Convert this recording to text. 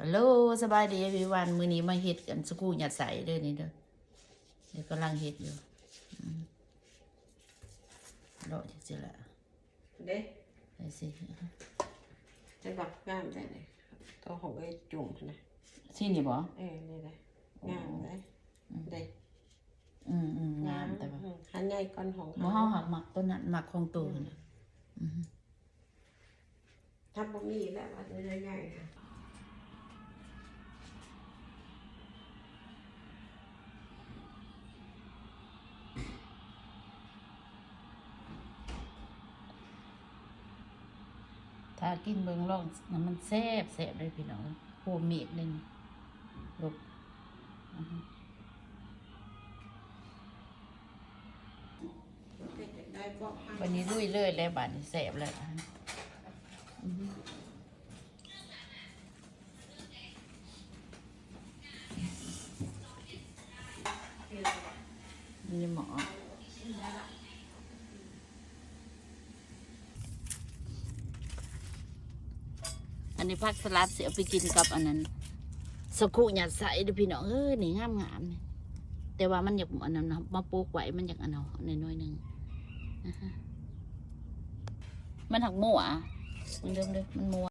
ฮัลโหลสบายดีวิวันมื้อนี้มาเฮ็ดกันสกูหยัดใสเด้อนี่เด้อเดี๋ยวกำลังเฮ็ดอยู่อืมรอจักสิละเด้ไปสิจะบักงามได้เลยตัวของไอ้จุ่มนะสินี่บ่เออนี่เลยงามเลยเด้อืมอืมงามแต่ว่าอืมหันใหญ่ก้อนของบ่เฮาหักมักต้นนั้นมักของตัวน่ะอืมถ้าบ่มีแล้วว่าจะใหญ่ๆค่ะ ถ้ากินเบิ่งลองน้ำมันแซ่บแซ่บเลยพี่น้องโหมีดหนึงลูกอือฮึเด็กๆได้บอกให้วันนี้ลุยเลยแล้วบาดนี้แซ่บแล้วอือฮึนี่หมอ นนี้ผักสลัดเสียไปกินกับอันนั้นสกุหยาดใส่ด้อพี่น้องเอ้ยนี่งามงามๆนี่แต่ว่ามันอยากอันนั้นมาปลูกไว้มันอยากอันนั้นนน้อยหนึ่งมันหักมัวมันเดิมเลยมันมัว